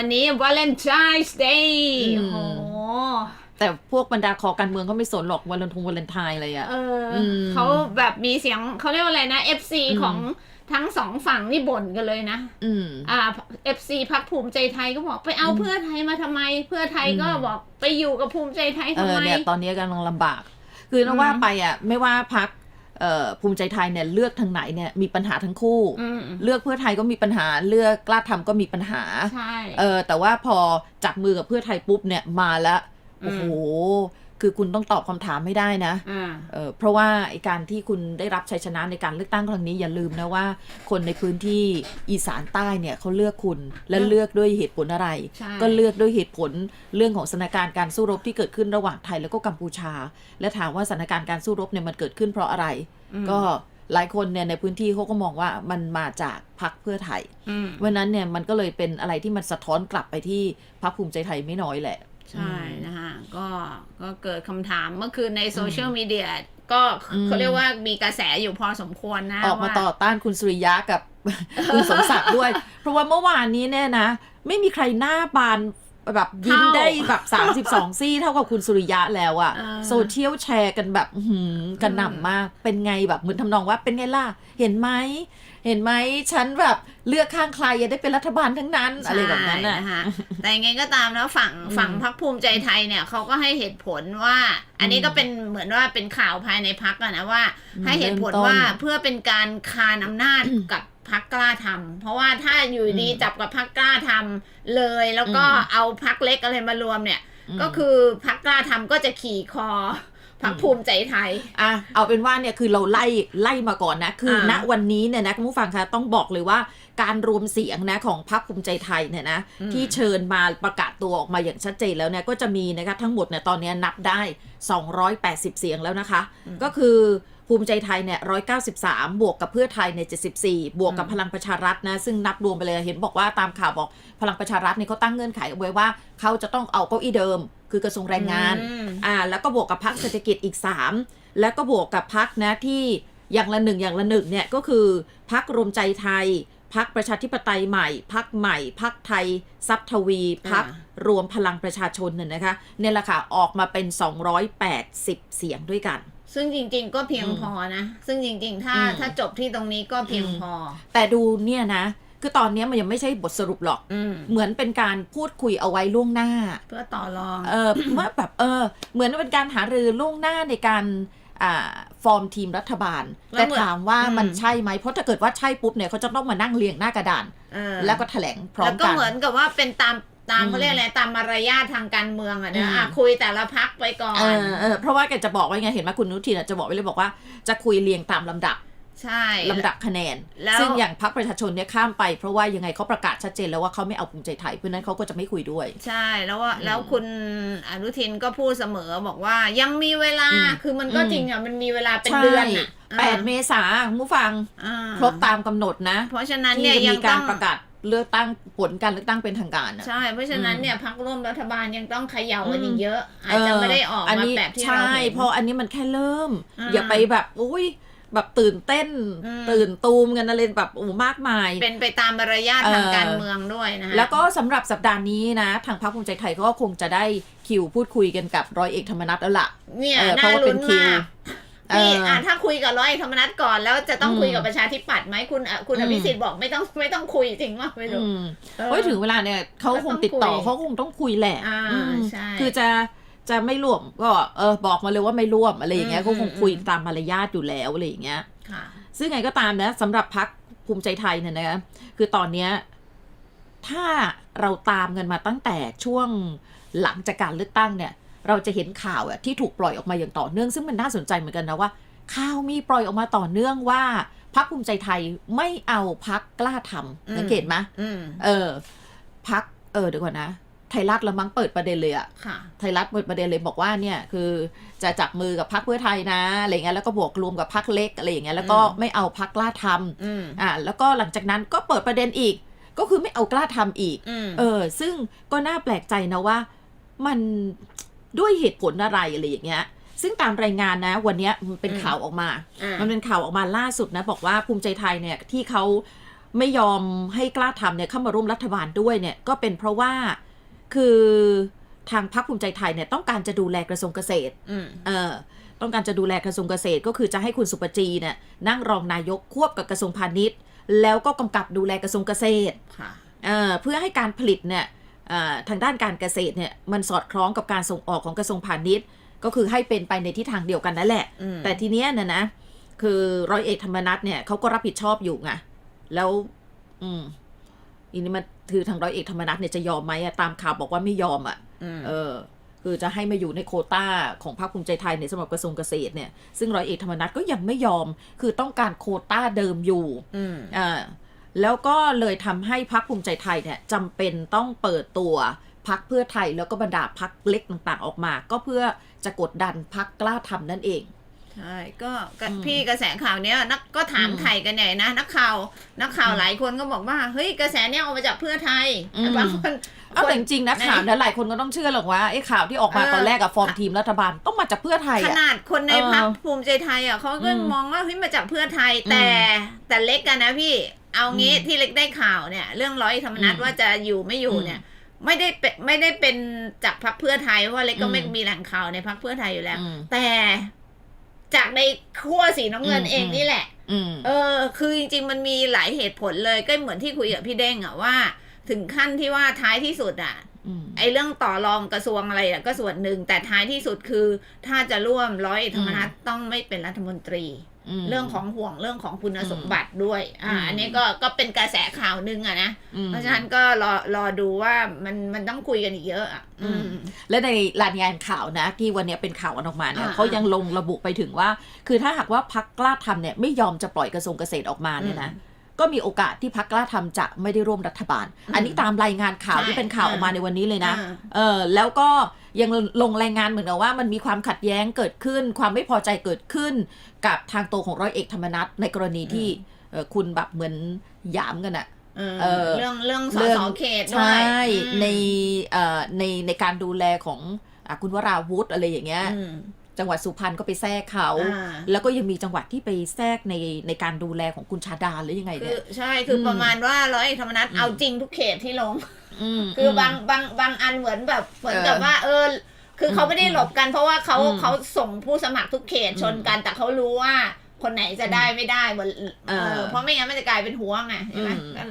อันนี้ Valentine's Day อืโอ้มโห แต่พวกบรรดาคอการเมืองเขาไม่สนหรอกวันลนทงวันเลนไทน์อะไรอะ เอออมเขาแบบมีเสียงเขาเรียกว่าอะไรนะ FC อืมของทั้งสองฝั่งนี่บ่นกันเลยนะ อืม อ่า FC พักภูมิใจไทยก็บอกไปเอาอืมเพื่อไทยมาทำไม เพื่อไทยก็อืม บอกไปอยู่กับภูมิใจไทยเอทำอไม เนี่ยตอนนี้กำลังลำบาก คือต้องว่าอืมไปอะ ไม่ว่าพักเอ่อ ภูมิใจไทยเนี่ยเลือกทางไหนเนี่ยมีปัญหาทั้งคู่อืมเลือกเพื่อไทยก็มีปัญหาเลือกกล้าทำก็มีปัญหาใช่เออแต่ว่าพอจับมือกับเพื่อไทยปุ๊บเนี่ยมาแล้วอืมโอ้โห คือคุณต้องตอบคำถามไม่ได้นะอ่าเออเพราะว่าไอการที่คุณได้รับชัยชนะในการเลือกตั้งครั้งนี้อย่าลืมนะว่า คนในพื้นที่อีสานใต้เนี่ยเขาเลือกคุณและเลือกด้วยเหตุผลอะไรใช่ก็เลือกด้วยเหตุผลเรื่องของสถานการณ์การสู้รบที่เกิดขึ้นระหว่างไทยแล้วก็กัมพูชา และถามว่าสถานการณ์การสู้รบเนี่ยมันเกิดขึ้นเพราะอะไรอืมก็หลายคนเนี่ยในพื้นที่เขาก็มองว่ามันมาจากพรรคเพื่อไทยอืมวันนั้นเนี่ยมันก็เลยเป็นอะไรที่มันสะท้อนกลับไปที่พรรคภูมิใจไทยไม่น้อยแหละ ใช่นะคะก็ก็เกิดคำถามเมื่อคืนในโซเชียลอืมมีเดียก็อืมเขาเรียกว่ามีกระแสอยู่พอสมควรนะออกมาว่าต่อต้านคุณสุริยะกับคุณสมศักดิ์ด้วย เพราะว่าเมื่อวานนี้เนี่ยนะ ไม่มีใครหน้าบาน แบบยิ้มเท่าได้แบบ 32 ซี่เท่ากับคุณสุริยะแล้วอะอ่าโซเชียลแชร์กันแบบอื้อหือกระหน่ำมาก เป็นไงแบบเหมือนทำนองว่าเป็นไงล่ะ เห็นไหม เห็นไหมฉันแบบเลือกข้างใครอย่าได้เป็นรัฐบาลทั้งนั้น อะไรแบบนั้นน่ะใช่นะคะแต่ยังไงก็ตามแล้วฝั่งอืมฝั่งพรรคภูมิใจไทยเนี่ยเขาก็ให้เหตุผลว่า อันนี้อืมก็เป็นเหมือนว่าเป็นข่าวภายในพักอะนะว่าอืมให้เหตุผลเริ่มต้นว่าเพื่อเป็นการคานอำนาจกับ พักกล้าทำเพราะว่าถ้าอยู่ดีอืมจับกับพักกล้าทำเลย แล้วก็อืมเอาพักเล็กอะไรมารวมเนี่ยมก็คือพักกล้าทำก็จะขี่คอพักอืมภูมิใจไทย อะ เอาเป็นว่าเนี่ยคือเราไล่ไล่มาก่อนนะ คือณอ่าวันนี้เนี่ยนะคุณผู้ฟังคะต้องบอกเลยว่าการรวมเสียงนะของพรรคภูมิใจไทยเนี่ยนะอืมที่เชิญมาประกาศตัวออกมาอย่างชัดเจนแล้วเนี่ยก็จะมีนะคะทั้งหมดเนี่ยตอนนี้นับได้ 280 เสียงแล้วนะคะ ก็คือ ภูมิใจไทยเนี่ย193บวกกับเพื่อไทยเนี่ย74บวกกับพลังประชารัฐนะ ซึ่งนับรวมไปเลยเห็นบอกว่าตามข่าวบอกพลังประชารัฐเนี่ยเขาตั้งเงื่อนไขเอาไว้ว่าเขาจะต้องเอาเก้าอี้เดิม คือกระทรวงแรงงานอืมอ่าแล้วก็บวกกับพักเศรษฐกิจอีก3แล้วก็บวกกับพักนะที่อย่างละหนึ่งอย่างละหนึ่งเนี่ยก็คือพักรวมใจไทยพักประชาธิปไตยใหม่พักใหม่พักไทยซับทวีพักอ่ารวมพลังประชาชนเนี่ยนะคะเนี่ยแหละค่ะออกมาเป็น 280 เสียงด้วยกัน ซึ่งจริง ๆ ก็เพียงอืมพอนะ ซึ่งจริง ๆ ถ้าอืมถ้าจบที่ตรงนี้ก็เพียงอืมพอ แต่ดูเนี่ยนะคือตอนเนี้ยมันยังไม่ใช่บทสรุปหรอกอืมเหมือนเป็นการพูดคุยเอาไว้ล่วงหน้า เพื่อต่อรอง เออว่าแบบเออ เหมือนเป็นการหารือล่วงหน้าในการอ่าฟอร์มทีมรัฐบาลแล้วแต่เหมือนถามว่าอืมมันใช่ไหม เพราะถ้าเกิดว่าใช่ปุ๊บเนี่ยเขาจะต้องมานั่งเรียงหน้ากระดานเออแล้วก็แถลงพร้อแล้มวก็กันเหมือนกับว่าเป็นตาม ตามอืมเขาเรียกอะไรตามมารยาททางการเมืองอะอืนะมอะคุยแต่ละพักไปก่อนเออเออเพราะว่าแกจะบอกว่าไงเห็นไหมคุณอนุทินอะจะบอกไว้เลยบอกว่าจะคุยเรียงตามลำดับใช่ลำดับคะแนนแล้วซึ่งอย่างพรรคประชาชนเนี่ยข้ามไป เพราะว่ายังไงเขาประกาศชัดเจนแล้วว่าเขาไม่เอาภูมิใจไทยเพราะฉะนั้นเขาก็จะไม่คุยด้วย ใช่แล้วว่าอืมแล้วคุณอนุทินก็พูดเสมอบอกว่ายังมีเวลาอืมคือมันก็อืมจริงอะมันมีเวลาเป็นใช่เดือนอะแปดเมษาคุณผู้ฟังอ่าครบตามกำหนดนะ เพราะฉะนั้นที่เนี่ยจะยัมีงกาต้รองประกาศ เลือกตั้งผลการเลือกตั้งเป็นทางการอะ ใช่ เพราะฉะนั้นอืมเนี่ยพักร่วมรัฐบาลยังต้องเขย่ากันอืมอีกเยอะ อาจจะไม่ได้ออกอันมานี้แบบที่เราใช่ เห็น เพราะอันนี้มันแค่เริ่ม อ่าอย่าไปแบบอุ้ยแบบตื่นเต้น อืม ตื่นตูมกันอะไรแบบโอ้มากมาย เป็นไปตามมารยาทเออทางการเมืองด้วยนะฮะแล้วก็สำหรับสัปดาห์นี้นะ ทางพรรคภูมิใจไทยก็คงจะได้คิวพูดคุยกันกับร้อยเอกธรรมนัฐแล้วล่ะ เนี่ยเออเพน่าราะว่าเป็ลุ้นนคิว มาก เออนี่อะถ้าคุยกับร้อยเอกธรรมนัฐก่อนแล้วจะต้องอืมคุยกับประชาธิปัตย์ไหมคุณอะคุณอือมภิสิทธิ์บอกไม่ต้องไม่ต้องคุยจริงว่าไม่รู้อืมเออเฮ้ยถึงเวลาเนี่ยเขาคงติดต่อก็ต้องคุยเขาคงต้องคุยแหละอ่าอืมใช่คือจะจะไม่ร่วมก็เออบอกมาเลยว่าไม่ร่วมอะไรอย่างเงี้ยอืมก็คงคุยอืมตามมารยาทอยู่แล้วอะไรอย่างเงี้ยค่ะซึ่งไงก็ตามนะสำหรับพักภูมิใจไทยเนี่ยนะคือตอนเนี้ยถ้าเราตามกันมาตั้งแต่ช่วงหลังจากการเลือกตั้งเนี่ย เราจะเห็นข่าวอะที่ถูกปล่อยออกมาอย่างต่อเนื่อง ซึ่งมันน่าสนใจเหมือนกันนะว่า ข่าวมีปล่อยออกมาต่อเนื่องว่าพักภูมิใจไทยไม่เอาพักกล้าทอืมำสังเกตไหมอืมเออพักเออเดี๋ยวก่อนนะไทยรัฐละมั้งเปิดประเด็นเลยอะค่ะไทยรัฐเปิดประเด็นเลยบอกว่าเนี่ยคือจะจับมือกับพักเพื่อไทยนะอะไรเงี้ยแล้วก็บวกรวมกับพักเล็กอะไรอย่างเงี้ยแล้วก็อืมไม่เอาพักกล้าทำอืมอ่าแล้วก็หลังจากนั้นก็เปิดประเด็นอีก ก็คือไม่เอากล้าทำอีกอืมเออ ซึ่งก็น่าแปลกใจนะว่ามัน ด้วยเหตุผลอะไรอะไรอย่างเงี้ยซึ่งตามรายงานนะ วันเนี้ยมันเป็นอืมข่าวออกมาอ่ามันเป็นข่าวออกมาล่าสุดนะ บอกว่าภูมิใจไทยเนี่ยที่เขาไม่ยอมให้กล้าทำเนี่ยเข้ามาร่วมรัฐบาลด้วยเนี่ยก็เป็นเพราะว่าคือทางพรรคภูมิใจไทยเนี่ยต้องการจะดูแลกระทรวงเกษตรอืมเออต้องการจะดูแลกระทรวงเกษตรก็คือจะให้คุณสุปจีเนี่ยนั่งรองนายกควบกับกระทรวงพาณิชย์ แล้วก็กำกับดูแลกระทรวงเกษตรค่ะเอ่อเพื่อให้การผลิตเนี่ยเอ่อ ทางด้านการเกษตรเนี่ยมันสอดคล้องกับการส่งออกของกระทรวงพาณิชย์ ก็คือให้เป็นไปในทิศทางเดียวกันนั่นแหละอืมแต่ทีเนี้ยนะนะคือร้อยเอกธรรมนัฐเนี่ยเขาก็รับผิดชอบอยู่ไงแล้ว อืมอีนี่มันคือทางร้อยเอกธรรมนัฐเนี่ยจะยอมไหมอะตามข่าวบอกว่าไม่ยอมอะอืมเออ คือจะให้มาอยู่ในโควต้าของพรรคภูมิใจไทยในสำหรับกระทรวงเกษตรเนี่ยซึ่งร้อยเอกธรรมนัฐก็ยังไม่ยอม คือต้องการโควต้าเดิมอยู่อืมอ่า แล้วก็เลยทำให้พรรคภูมิใจไทยเนี่ยจำเป็นต้องเปิดตัวพรรคเพื่อไทยแล้วก็บรรดาพรรคเล็กต่างๆออกมา ก็เพื่อจะกดดันพรรคกล้าทำนั่นเองใช่ก็พี่กระแสข่าวเนี้ยนักก็ถามไข่กันใหญ่นะนักข่าวนักข่าวหลายคนก็บอกว่าเฮ้ยกระแสเนี้ยออกมาจากเพื่อไทยอืมบางคนเอาแต่จริงๆนะในข่าวนะหลายคนก็ต้องเชื่อหรอกว่าไอ้ข่าวที่ออกมาตอนแรกอะฟอร์มทีมรัฐบาลต้องมาจากเพื่อไทยขนาดคนในพรรคภูมิใจไทยอะเขาก็มองว่าเฮ้ยมาจากเพื่อไทยแต่แต่เล็กกันนะพี่ เอางี้อืมที่เล็กได้ข่าวเนี่ย เรื่องร้อยธรรมนัฐอืมว่าจะอยู่ไม่อยู่อืมเนี่ย ไม่ได้เป็นไม่ได้เป็นจากพรรคเพื่อไทยเพราะว่าเล็กก็ไม่อืมมีแหล่งข่าวในพรรคเพื่อไทยอยู่แล้วอืมแต่จากในขั้วสีน้ำเงินอืมเองนี่แหละอืมเออ คือจริง ๆ มันมีหลายเหตุผลเลยก็เหมือนที่คุยกับพี่เด้งอะว่า ถึงขั้นที่ว่าท้ายที่สุดอะอืม ไอ้เรื่องต่อรองกระทรวงอะไรอะก็ส่วนหนึ่ง แต่ท้ายที่สุดคือ ถ้าจะร่วมร้อยเอกธรรมนัฐต้องไม่เป็นรัฐมนตรีมเรื่องของห่วงเรื่องของคุณสมอืมบัติด้วย อ่าอืมอันนี้ก็ก็เป็นกระแสข่าวหนึ่งอะนะอืมเพราะฉะนั้นก็รอรอดูว่ามันมันต้องคุยกันอีกเยอะอะอืมและในรายงานข่าวนะ ที่วันเนี้ยเป็นข่าวออกมาเนี่ยอ่าเขายังลงระบุไปถึงว่า คือถ้าหากว่าพักกล้าทำเนี่ยไม่ยอมจะปล่อยกระทรวงเกษตรออกมาเนี่ยนะ ก็มีโอกาสที่พักกล้าทำจะไม่ได้ร่วมรัฐบาลอืมอันนี้ตามรายงานข่าวใช่ที่เป็นข่าวออกมาในวันนี้เลยนะอ่าเออแล้วก็ยังลงรายงานเหมือนกับว่ามันมีความขัดแย้งเกิดขึ้น ความไม่พอใจเกิดขึ้น กับทางตัวของร้อยเอกธรรมนัฐในกรณีที่เอ่อคุณแบบเหมือนหยามกันอะเออเออเรื่องเรื่องสเรื่องสเขตใชด้วย่อืมในเอ่อในในการดูแลของอะคุณวราวุธอะไรอย่างเงี้ยอืม จังหวัดสุพรรณก็ไปแทรกเขาอ่าแล้วก็ยังมีจังหวัดที่ไปแทรกในในการดูแลของคุณชาดาหรือยังไงคืเนี่อยใช่ คืออมประมาณว่าร้อยเอกธรรมนัฐอืมเอาจริงทุกเขตที่ลงมคืออบางบางบางอันเหมือนแบบเหมือนกับเออว่า เออ คือเขาไม่ได้หลบกันเพราะว่าเขาอืมเขาส่งผู้สมัครทุกเขตชนกันแต่เขารู้ว่าคนไหนจะได้ไม่ได้เหมือนเออเออเพราะไม่งั้นมันจะกลายเป็นหัวไงใช่ไหมอืมก็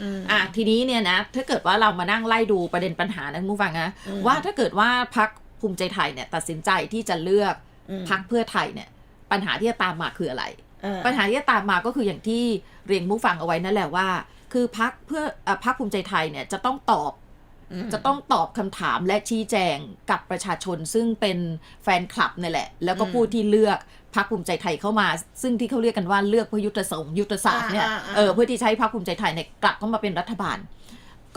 อืมอะทีนี้เนี่ยนะถ้าเกิดว่าเรามานั่งไล่ดูประเด็นปัญหานะคุณผู้ฟังนะอืมว่าถ้าเกิดว่าพัก ภูมิใจไทยเนี่ยตัดสินใจที่จะเลือกอืมพักเพื่อไทยเนี่ย ปัญหาที่จะตามมาคืออะไรเออปัญหาที่จะตามมาก็คืออย่างที่เรียนผู้ฟังเอาไว้นั่นแหละว่า คือพักเพื่อเอ่อพักภูมิใจไทยเนี่ยจะต้องตอบมจะต้องตอบคำถามและชี้แจงกับประชาชนซึ่งเป็นแฟนคลับนี่แหละ แล้วก็อืมผู้ที่เลือกพักภูมิใจไทยเข้ามา ซึ่งที่เขาเรียกกันว่าเลือกเพื่อยุทธศงยุทธศาสตร์เนี่ยอ่าอ่าอ่าเออเพื่อที่จะใช้พักภูมิใจไทยเนี่ยกลับเข้ามาเป็นรัฐบาล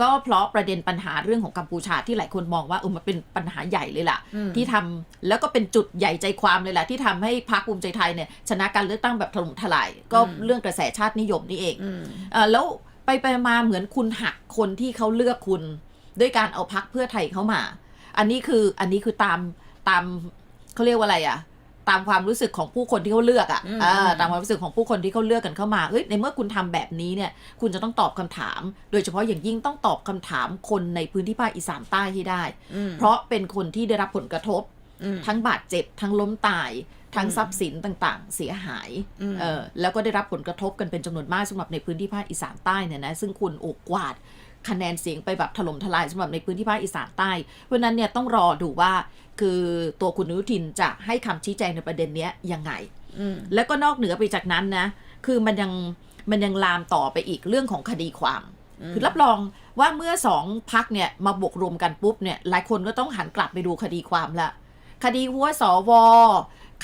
ก็เพราะประเด็นปัญหาเรื่องของกัมพูชาที่หลายคนมองว่าเออมันเป็นปัญหาใหญ่เลยล่ะอืมที่ทำแล้วก็เป็นจุดใหญ่ใจความเลยแหละที่ทำให้พรรคภูมิใจไทยเนี่ยชนะการเลือกตั้งแบบถล่มทลาย ก็อืมเรื่องกระแสชาตินิยมนี่เองอืมเออแล้วไปไปมาเหมือนคุณหักคนที่เขาเลือกคุณ ด้วยการเอาพักเพื่อไทยเข้ามา อันนี้คืออันนี้คือตามตามเขาเรียกว่าอะไรอะ ตามความรู้สึกของผู้คนที่เขาเลือกอะอืมเออมตามความรู้สึกของผู้คนที่เขาเลือกกันเข้ามาเฮ้ยในเมื่อคุณทำแบบนี้เนี่ย คุณจะต้องตอบคำถาม โดยเฉพาะอย่างยิ่งต้องตอบคำถามคนในพื้นที่ภาคอีสานใต้ให้ได้อืมเพราะเป็นคนที่ได้รับผลกระทบอืมทั้งบาดเจ็บ ทั้งล้มตายทั้งอืมทรัพย์สินต่างๆ เสียหายอืมเออแล้วก็ได้รับผลกระทบกันเป็นจำนวนมากสำหรับในพื้นที่ภาคอีสานใต้เนี่ยนะ ซึ่งคุณโอกวาด คะแนนเสียงไปแบบถล่มทลายสำหรับในพื้นที่ภาคอีสานใต้ เพราะฉะนั้นเนี่ยต้องรอดูว่าคือตัวคุณอนุทินจะให้คำชี้แจงในประเด็นเนี้ยยังไงอืมแล้วก็นอกเหนือไปจากนั้นนะ คือมันยังมันยังลามต่อไปอีกเรื่องของคดีความอืมคือรับรองว่าเมื่อสองพักเนี่ยมาบวกรวมกันปุ๊บเนี่ยหลายคนก็ต้องหันกลับไปดูคดีความละคดีหัวสว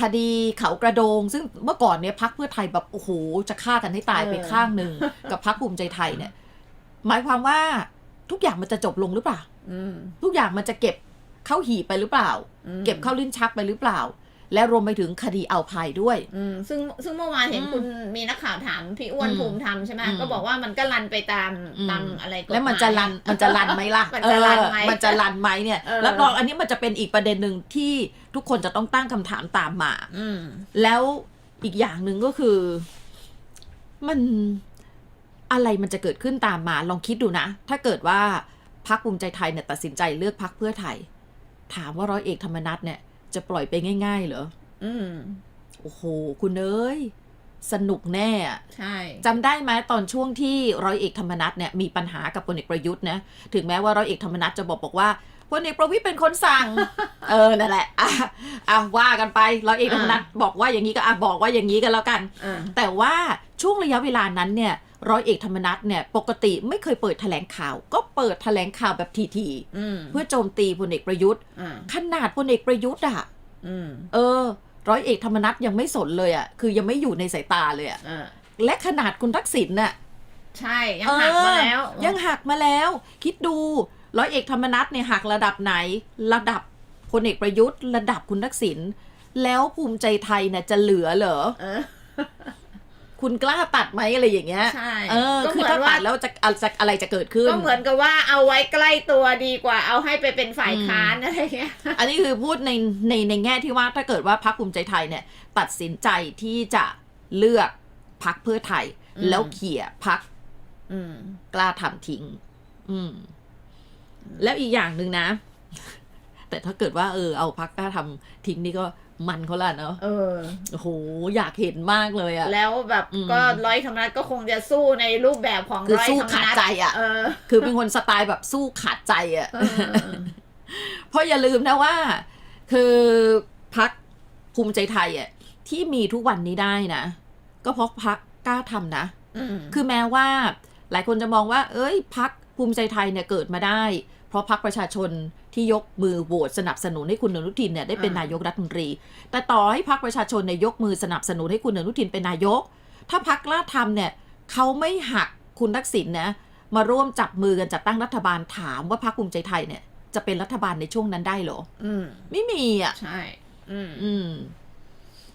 คดีเขากระโดง ซึ่งเมื่อก่อนเนี่ยพักเพื่อไทยแบบโอ้โหจะฆ่ากันให้ตายไปเออข้างหนึ่งกับพักภูมิใจไทยเนี่ย หมายความว่าทุกอย่างมันจะจบลงหรือเปล่าอืมทุกอย่างมันจะเก็บเข้าหีบไปหรือเปล่าอืมเก็บเข้าลิ้นชักไปหรือเปล่า และรวมไปถึงคดีเอาภัยด้วยอืมซึ่งซึ่งเมื่อวานเห็นอืมคุณมีนักข่าวถามพี่อ้วนอืมภูมิธรรมใช่ไหมอืมก็บอกว่ามันก็รันไปตามอืมตามอะไรกฎหมายแล้วมันจะรันมันจะรันไหมล่ะมันจะรันไหมเออมันจะรันไหมเนี่ยเออรับรองอันนี้มันจะเป็นอีกประเด็นหนึ่งที่ทุกคนจะต้องตั้งคำถามตามมา อืมแล้วอีกอย่างหนึ่งก็คือ มัน อะไรมันจะเกิดขึ้นตามมาลองคิดดูนะ ถ้าเกิดว่าพักภูมิใจไทยเนี่ยตัดสินใจเลือกพักเพื่อไทย ถามว่าร้อยเอกธรรมนัฐเนี่ยจะปล่อยไปง่าย ๆ เหรออืมโอ้โห คุณเอ้ย สนุกแน่อะใช่จำได้ไหมตอนช่วงที่ร้อยเอกธรรมนัฐเนี่ยมีปัญหากับพลเอกประยุทธ์นะถึงแม้ว่าร้อยเอกธรรมนัฐจะบอกบอกว่าพลเอกประวิตยเป็นคนสั่ง เออ นั่นแหละ อะอะว่ากันไปร้อยเอกธรรมนัฐบอกว่าอย่างนี้ก็อะบอกว่าอย่างนี้กันแล้วกันอ่าแต่ว่าช่วงระยะเวลานั้นเนี่ย ร้อยเอกธรรมนัฐเนี่ยปกติไม่เคยเปิดแถลงข่าว ก็เปิดแถลงข่าวแบบทีอืมๆเพื่อโจมตีพลเอกประยุทธ์อ่าขนาดพลเอกประยุทธ์อะอืมเออ ร้อยเอกธรรมนัฐยังไม่สนเลยอะคือยังไม่อยู่ในสายตาเลยอะอ่าและขนาดคุณทักษิณน่ะใช่ ยังหักมาแล้วเออยังหักมาแล้ว คิดดูร้อยเอกธรรมนัฐเนี่ยหักระดับไหน ระดับพลเอกประยุทธ์ ระดับคุณทักษิณแล้วภูมิใจไทยเนี่ยจะเหลือเหรอเออ คุณกล้าตัดไหมอะไรอย่างเงี้ยใช่เออก็คือเหมือถ้านตัว่าดแล้วจะอะไรจะอะไรจะเกิดขึ้น ก็เหมือนกับว่าเอาไว้ใกล้ตัวดีกว่าเอาให้ไปเป็นฝ่ายค้านอะไรเงี้ย อันนี้คือพูดในในในแง่ที่ว่าถ้าเกิดว่าพรรคภูมิใจไทยเนี่ย ตัดสินใจที่จะเลือกพรรคเพื่อไทยอืมแล้วเขี่ยพรรคอืมกล้าทำทิ้ง อืม แล้วอีกอย่างหนึ่งนะ แต่ถ้าเกิดว่าเออเอาพักกล้าทำทิ้งนี่ก็ มันเขาละเนาะเออโอ้โหอยากเห็นมากเลยอะแล้วแบบอืมก็ร้อยธรรมนัฐก็คงจะสู้ในรูปแบบของคือร้อยสู้ธรรมขาดนัฐใจอะเออคือเป็นคนสไตล์แบบสู้ขาดใจอะเออเพราะอย่าลืมนะว่า คือพักภูมิใจไทยอะที่มีทุกวันนี้ได้นะ ก็เพราะพักกล้าทำนะอืมคือแม้ว่า หลายคนจะมองว่า เอ้ยพักภูมิใจไทยเนี่ยเกิดมาได้ เพราะพักประชาชนที่ยกมือโหวตสนับสนุนให้คุณอนุทินเนี่ยได้เป็นอ่านนายกรัฐมนตรี แต่ต่อให้พักประชาชนเนี่ยยกมือสนับสนุนให้คุณอนุทินเป็นนายก ถ้าพักกล้าทำเนี่ยเขาไม่หักคุณทักษิณนะมาร่วมจับมือกันจัดตั้งรัฐบาลถามว่าพักภูมิใจไทยเนี่ยจะเป็นรัฐบาลในช่วงนั้นได้เหรอ อืม ไม่มีอะ ใช่ อืม อืม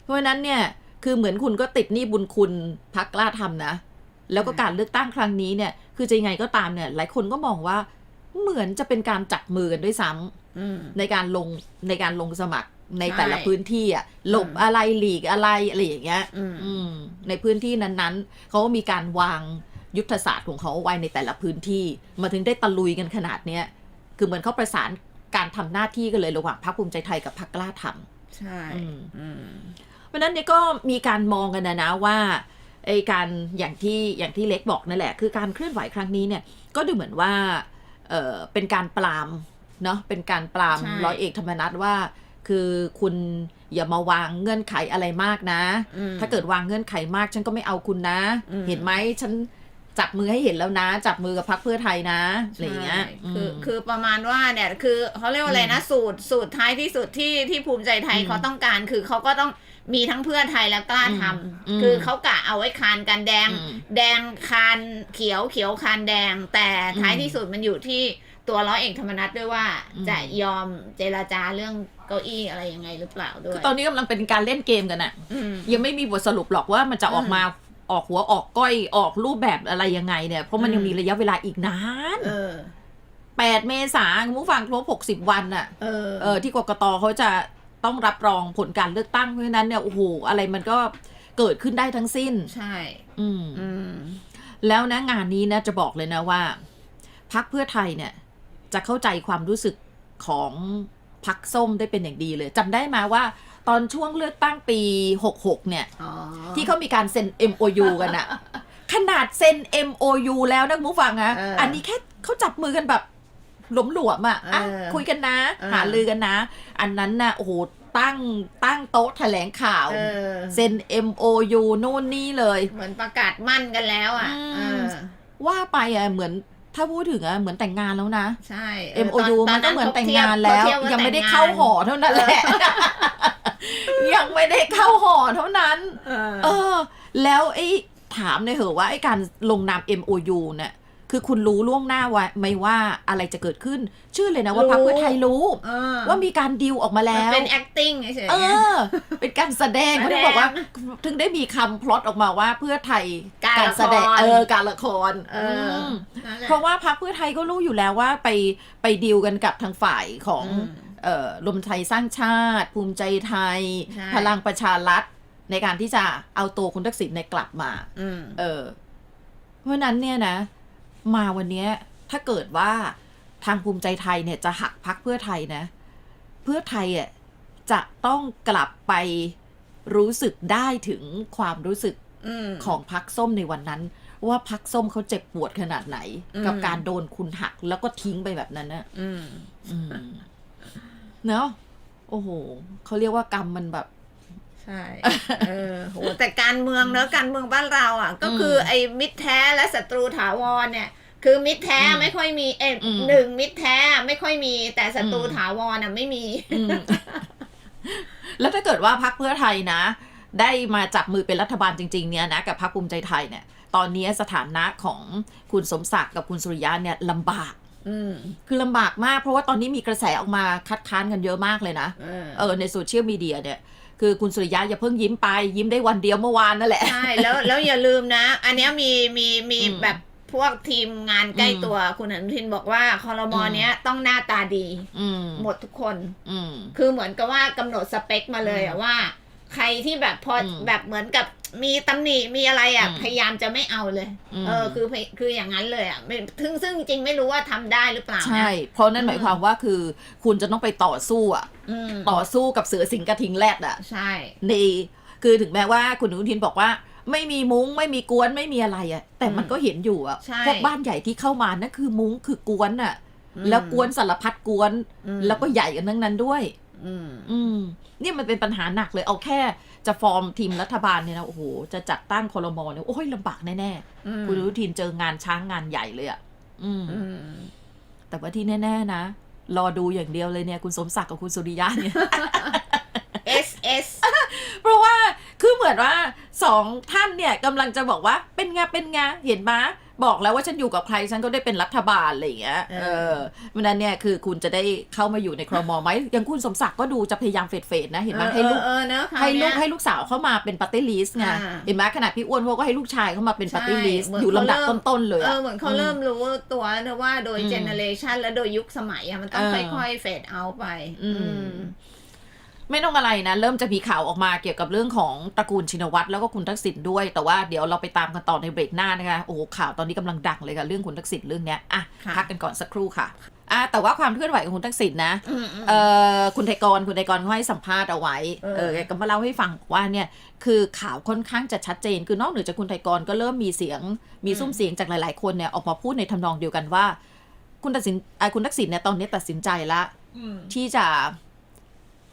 เพราะฉะนั้นเนี่ย คือเหมือนคุณก็ติดหนี้บุญคุณพักกล้าทำนะ แล้วก็อืมการเลือกตั้งครั้งนี้เนี่ย คือจะยังไงก็ตามเนี่ย หลายคนก็มองว่า เหมือนจะเป็นการจับมือกันด้วยซ้ำอืมในการลงในการลงสมัครในใช่แต่ละพื้นที่อะหลบอืมอะไรหลีกอะไรอะไรอย่างเงี้ยอืมอืมในพื้นที่นั้นๆเขาก็มีการวางยุทธศาสตร์ของเขาเอาไว้ในแต่ละพื้นที่ มาถึงได้ตะลุยกันขนาดเนี้ยคือเหมือนเขาประสานการทำหน้าที่กันเลยระหว่างพรรคภูมิใจไทยกับพรรคกล้าทำใช่อืมอืมเพราะฉะนั้นเนี่ยก็มีการมองกันนะนะว่าไอการอย่างที่อย่างที่เล็กบอกนั่นแหละ คือการเคลื่อนไหวครั้งนี้เนี่ย ก็ดูเหมือนว่า เออเป็นการปรามเนาะเป็นการปรามใช่ร้อยเอกธรรมนัฐว่า คือคุณอย่ามาวางเงื่อนไขอะไรมากนะอืมถ้าเกิดวางเงื่อนไขมากฉันก็ไม่เอาคุณนะอืมเห็นไหมฉันจับมือให้เห็นแล้วนะ จับมือกับพรรคเพื่อไทยนะอะไรอย่างเงี้ยใช่คือมคือประมาณว่าเนี่ยคือเขาเรียกว่าอะไรนะสูตรสูตรท้ายที่สุดที่ที่ภูมิใจไทยอืมเขาต้องการคือเขาก็ต้อง มีทั้งเพื่อไทยและกล้าทอืมำคือเขากะเอาไว้คานกันแดงอืมแดงคานเขียวเขียวคานแดง แต่ท้ายอืมที่สุดมันอยู่ที่ตัวร้อยเอกธรรมนัฐด้วยว่าอืมจะยอมเจราจาเรื่องเก้าอี้อะไรยังไงหรือเปล่าด้วคือยตอนนี้กำลังเป็นการเล่นเกมกันอะอืมยังไม่มีบทสรุปหรอกว่ามันจะออกอืมมาออกหัวออกก้อยออกรูปแบบอะไรยังไงเนี่ย เพราะมันอืมยังมีระยะเวลาอีกนานเออแปดเมษาคุณผู้ฟังครบหกสิบวันน่ะเออเออที่กกตเขาจะ ต้องรับรองผลการเลือกตั้งเพราะฉะนั้นเนี่ยโอ้โหอะไรมันก็เกิดขึ้นได้ทั้งสิ้น ใช่ อืมอืมแล้วนะงานนี้นะจะบอกเลยนะว่าพักเพื่อไทยเนี่ย จะเข้าใจความรู้สึกของพักส้มได้เป็นอย่างดีเลยจำได้มาว่า ตอนช่วงเลือกตั้งปี 66 เนี่ย อ๋อที่เขามีการเซ็น MOU กันอะขนาดเซ็น MOU แล้วนะคุณผู้ฟังอะเอออั อันนี้แค่เขาจับมือกันแบบ หลวมหลวมๆอะอะเออคุยกันนะเออหาลือกันนะ อันนั้นนะโอ้โหตั้งตั้งโต๊ะแถลงข่าวเออเซ็น MOU นู่นนี่เลย เหมือนประกาศมั่นกันแล้วอะอืมเออว่าไปอะเหมือนถ้าพูดถึงอะเหมือนแต่งงานแล้วนะใช่เออ MOU ตมันก็เหมือนแต่งงานแล้วเทีบว่ายังไม่ได้แต่งงนเข้าหอเท่านั้นแหละ ยังไม่ได้เข้าหอเท่านั้น เออเออแล้วไอ้ถามเลยเหอะว่าไอ้การลงนาม MOU เนี่ย คือคุณรู้ล่วงหน้าไว้ไหมว่าอะไรจะเกิดขึ้น ชื่อเลยนะว่ารู้พรรคเพื่อไทยรู้เออว่ามีการดีลออกมามันแล้วเป็น acting เฉยๆเออ เป็นการแสดงแสดงเขาถึงบอกว่า ถึงได้มีคำพล็อตออกมาว่าเพื่อไทยการละครแสดงเออการละครเอออมนั่นแหละเพราะว่าพรรคเพื่อไทยก็รู้อยู่แล้วว่าไปไปดีลกันกับทางฝ่ายของอืมเอ่อรวมไทยสร้างชาติ ภูมิใจไทยใช่พลังประชารัฐในการที่จะเอาตัวคุณทักษิณในยกลับมาอืมเออ เพราะฉะนั้นเนี่ยนะ มาวันเนี้ยถ้าเกิดว่าทางภูมิใจไทยเนี่ยจะหักพักเพื่อไทยนะ เพื่อไทยอะจะต้องกลับไปรู้สึกได้ถึงความรู้สึกอืมของพักส้มในวันนั้น ว่าพักส้มเขาเจ็บปวดขนาดไหนอืมกับการโดนคุณหักแล้วก็ทิ้งไปแบบนั้นนะอืมอืมเนาะโอ้โหเขาเรียกว่ากรรมมันแบบ ใช่เออโหแต่การเมืองเนอะการเมืองบ้านเราอะ ก็คือไอ้มิตรแท้และศัตรูถาวรเนี่ย คือมิตรแท้อืมไม่ค่อยมีเอ็อืมหนึ่งมิตรแท้ไม่ค่อยมี แต่ศัตรูอืมถาวรอะไม่มีอืมแล้วถ้าเกิดว่าพักเพื่อไทยนะ ได้มาจับมือเป็นรัฐบาลจริง ๆ เนี่ยนะ กับพักภูมิใจไทยเนี่ย ตอนนี้สถานะของคุณสมศักดิ์กับคุณสุริยะเนี่ยลำบากอืมคือลำบากมากเพราะว่าตอนนี้มีกระแสออกมาคัดค้านกันเยอะมากเลยนะ เออเออในโซเชียลมีเดียเนี่ย คือคุณสุริยะอย่าเพิ่งยิ้มไปยิ้มได้วันเดียวเมื่อวานนั่นแหละ ใช่แล้วแล้วอย่าลืมนะ อันเนี้ยมีมีมีอืมแบบพวกทีมงานใกล้อืม ตัวคุณอนุทินบอกว่าคอรมออืมเนี้ยต้องหน้าตาดี อืมหมดทุกคน อืม คือเหมือนกับว่ากำหนดสเปคมาเลยอะว่า ใครที่แบบพออมแบบเหมือนกับ มีตำหนิมีอะไรอะอืมพยายามจะไม่เอาเลยอืมเออคือคืออย่างนั้นเลยอะไม่ซึ่งซึ่งจริงๆไม่รู้ว่าทำได้หรือเปล่านะใช่ เพราะนั่นหมายความว่าคือ คุณจะต้องไปต่อสู้อะอืมต่อสู้กับเสือสิงห์กระทิงแรดอะใช่ในคือถึงแม้ว่าคุณอนุทินบอกว่าไม่มีมุ้งไม่มีกวนไม่มีอะไรอะแต่มันก็เห็นอยู่อะใช่พวกบ้านใหญ่ที่เข้ามานั่นคือมุ้งคือกวนอะอืมแล้วกวนสารพัดกวนอืมแล้วก็ใหญ่กันทั้งนั้นด้วย อืมอืมเนี่ยมันเป็นปัญหาหนักเลยเอาแค่จะฟอร์มทีมรัฐบาลเนี่ยนะโอ้โหจะจัดตั้งคอรมอเนี่ยโอ้ยลำบากแน่อืมๆคุณอนุทินเจองานช้างงานใหญ่เลยอะอืมอืมแต่ว่าที่แน่ ๆ นะ รอดูอย่างเดียวเลยเนี่ย คุณสมศักดิ์กับคุณสุริยะเนี่ย S S เพราะว่าคือเหมือนว่า สองท่านเนี่ยกำลังจะบอกว่าเป็นไงเป็นไงเห็นไหมบอกแล้วว่าฉันอยู่กับใครฉันก็ได้เป็นรัฐบาลอะไรอย่างเงี้ยเออเออวันนั้นเนี่ยคือคุณจะได้เข้ามาอยู่ในครมไหมอย่างคุณสมศักดิ์ก็ดูจะพยายามเฟดเฟดๆนะเห็นไหมให้ลูกเออเออเนอะคราวให้ลูกเนี้ยให้ลูกสาวเข้ามาเป็นปาร์ตี้ลิสต์ไงอ่าเห็นไหมขนาดพี่อ้วนเขาก็ให้ลูกชายเข้ามาเป็นใช่ปาร์ตี้ลิสต์เหมือนอยู่ลำดับเขาเริ่มต้นๆเลยเออะอเหมือนเขาเริ่มรู้ตัวนะว่าโดยอืมเจเนเรชันและโดยยุคสมัยอะมันต้องเออค่อยๆเฟดเอาไป อืม ไม่ต้องอะไรนะ เริ่มจะมีข่าวออกมาเกี่ยวกับเรื่องของตระกูลชินวัตรแล้วก็คุณทักษิณด้วย แต่ว่าเดี๋ยวเราไปตามกันต่อในเบรกหน้านะคะ โอ้โหข่าวตอนนี้กำลังดังเลยค่ะเรื่องคุณทักษิณเรื่องเนี้ยอะค่ะพักกันก่อนสักครู่ค่ะอะแต่ว่าความเคลื่อนไหวของคุณทักษิณนะอืมอืมเออคุณไทยกรคุณไทยกรเขาให้สัมภาษณ์เอาไว้เออเออแกก็มาเล่าให้ฟังว่าเนี่ยคือข่าวค่อนข้างจะชัดเจน คือนอกเหนือจากคุณไทยกรก็เริ่มมีเสียงมีซุ้มเสียงจากหลาย ๆ คนเนี่ยออกมาพูดในทำนองเดียวกันว่า คุณตัดสินอะคุณทักษิณเนี่ยตอนนี้ตัดสินใจละอืมที่จะ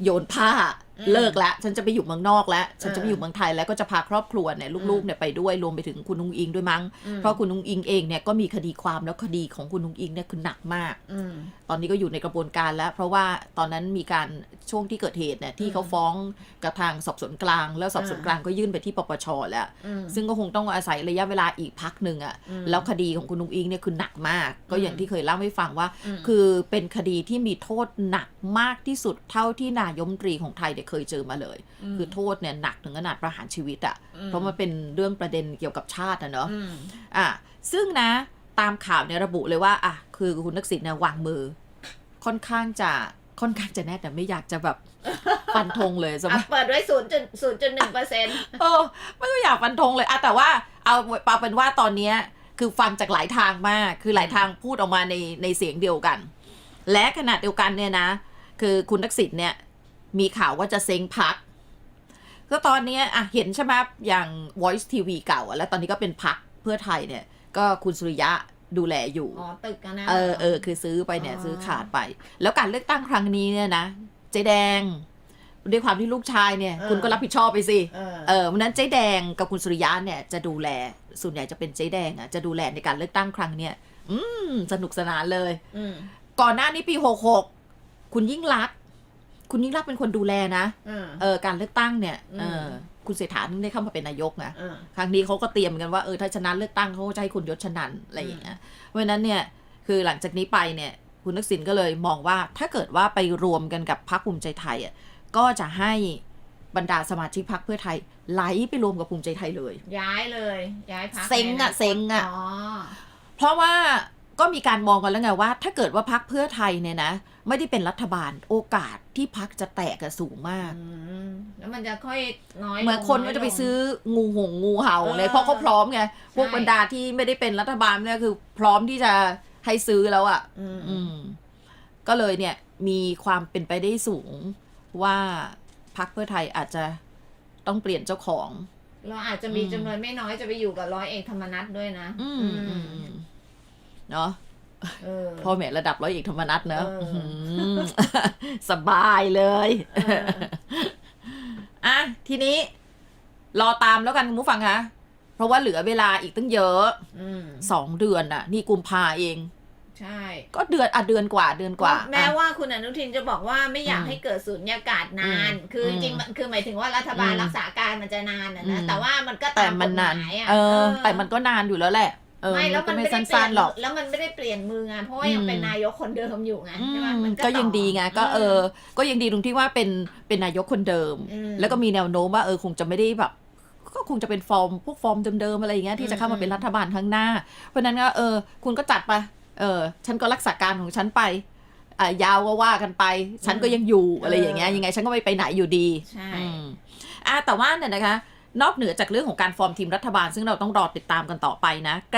โยนผ้า เลิกแล้วฉันจะไปอยู่เมืองนอกแล้วฉันจะไปเออออยู่เมืองไทยแล้วก็จะพาครอบครัวเนี่ยลูกๆเนี่ยไปด้วยรวมไปถึงคุณนุงอิงด้วยมั้งอืมเพราะคุณนุงอิงเองเนี่ยก็มีคดีความแล้วคดีของคุณนุงอิงเนี่ยคือหนักมากอืมตอนนี้ก็อยู่ในกระบวนการแล้ว เพราะว่าตอนนั้นมีการช่วงที่เกิดเหตุเนี่ยที่เขาฟ้องกับทางสอบสวนกลาง แล้วสอบสวนกลางก็ยื่นไปที่ปปชแล้วอืมซึ่งก็คงต้องอาศัยระยะเวลาอีกพักหนึ่งอะอืมแล้วคดีของคุณนุงอิงเนี่ยคือหนักมาก ก็อย่างที่เคยเล่าให้ฟังว่าอืมคือเป็นคดีที่มีโทษหนักมากที่สุดเท่าที่นายกรัฐมนตรีของไทยเนี่ยเคยเจอมาเลย คือโทษเนี่ยหนักถึงขนาดประหารชีวิตอะอืมเพราะมันเป็นเรื่องประเด็นเกี่ยวกับชาติอะเนาะอืมอะซึ่งนะตามข่าวเนี่ยระบุเลยว่าอะคือคุณทักษิณเนี่ยวางมือ ค่อนข้างจะค่อนข้างจะแน่แต่ไม่อยากจะแบบฟันธงเลยสมมอะติเปิดไว้ศูนย์จุดศูนย์จุดหนึ่งเปอร์เซ็นต์เออไม่ก็อยากฟันธงเลยอะแต่ว่าเอาเอาเป็นว่าตอนเนี้ยคือฟังจากหลายทางมาก คือหลายทางพูดออกมาในในเสียงเดียวกัน และขณะเดียวกันเนี่ยนะ คือคุณทักษิณเนี่ย มีข่าวว่าจะเซ็งพัก ก็ตอนเนี้ยอะเห็นใช่ไหมอย่าง Voice TV เก่าอะแล้วตอนนี้ก็เป็นพักเพื่อไทยเนี่ย ก็คุณสุริยะดูแลอยู่ อ๋อ ตึกกันนะ เออเออคือซื้อไปเนี่ยอ๋อซื้อขาดไป แล้วการเลือกตั้งครั้งนี้เนี่ยนะเจ๊แดง ด้วยความที่ลูกชายเนี่ย คุณก็รับผิดชอบไปสิเออเออวันนั้นเจ๊แดงกับคุณสุริยะเนี่ยจะดูแล ส่วนใหญ่จะเป็นเจ๊แดงอะจะดูแลในการเลือกตั้งครั้งเนี้ยอืมสนุกสนานเลยอืมก่อนหน้านี้ปีหกหกคุณยิ่งรักษณ์ คุณยิ่งรักษณ์เป็นคนดูแลนะอืมเออการเลือกตั้งเนี่ยอืม เออคุณเศรษฐาเพิ่งได้เข้ามาเป็นนายกนะอืมครั้งนี้เขาก็เตรียมกันว่าเออถ้าชนะเลือกตั้งเขาก็จะให้คุณยศชนันอะไรอย่างเงี้ยเพราะฉะนั้นเนี่ยคือหลังจากนี้ไปเนี่ยคุณทักษิณก็เลยมองว่าถ้าเกิดว่าไปรวมกันกับพรรคภูมิใจไทยอะก็จะให้บรรดาสมาชิกพรรคเพื่อไทยไหลไปรวมกับภูมิใจไทยเลย ย้ายเลย ย้ายพักเซ็งอะในนาคตเซ็งอะ อ๋อ เพราะว่าก็มีการมองกันแล้วไงว่า ถ้าเกิดว่าพักเพื่อไทยเนี่ยนะ ไม่ได้เป็นรัฐบาลโอกาสที่พักจะแตกอะสูงมากอืมแล้วมันจะค่อยน้อยลงเหมือนคนยก็จะไปลงซื้องูหงงูเห่าเลยเออเพราะเขาพร้อมไงพวกใช่บรรดาที่ไม่ได้เป็นรัฐบาลเนี่ยคือพร้อมที่จะให้ซื้อแล้วอะ่ะอืมอืมก็เลยเนี่ยมีความเป็นไปได้สูงว่าพักเพื่อไทยอาจจะต้องเปลี่ยนเจ้าของ เราอาจจะมีอืมจำนวนไม่น้อยจะไปอยู่กับร้อยเอกธรรมนัฐด้วยนะ อืมอืมอืมเนาะเออ พ่อแม่ระดับร้อยเอกธรรมนัฐเนอะเอออื้อหือสบายเลยเอออะทีนี้ รอตามแล้วกันคุณผู้ฟังคะเพราะว่าเหลือเวลาอีกตั้งเยอะอืมสองเดือนน่ะ นี่กุมภาเอง ใช่ ก็เดือนอะเดือนกว่าเดือนกว่า แม้อะว่าคุณอนุทินจะบอกว่าไม่อยากอืมให้เกิดสุญญากาศนานอืมคือจริงอืมๆมันคือหมายถึงว่ารัฐบาลอืมรักษาการมันจะนานนะอืนะมแต่ว่ามันก็แต่ตามมักนฎหนานมายอะเออเออแต่มันก็นานอยู่แล้วแหละ เออไม่แล้วก็มันไม่ไม่ได้เปลี่ยสั้นนๆหรอก แล้วมันไม่ได้เปลี่ยนมือไงเพราะว่ายังอืมเป็นนายกคนเดิมอยู่ไงอืใช่ไหมมมันก็ยังต่อดีไงก็เออ ก็ยังดีตรงที่ว่าเป็นเป็นนายกคนเดิมอืมแล้วก็มีแนวโน้มว่าเออคงจะไม่ได้แบบ ก็คงจะเป็นฟอร์มพวกฟอร์มเดิมๆอะไรอย่างเงี้ยที่จะเข้ามาเป็นรัฐบาลข้างหน้า เพราะฉะนั้นก็เออ คุณก็จัดไป เออ ฉันก็รักษาการของฉันไปอ่ายาวก็ว่ากันไป ฉันก็ยังอยู่อะไรอย่างเงี้ยยังไงฉันก็ไม่ไปไหนอยู่ดีใช่ อืมอะแต่ว่าเนี่ยนะคะ นอกเหนือจากเรื่องของการฟอร์มทีมรัฐบาล ซึ่งเราต้องรอติดตามกันต่อไปนะ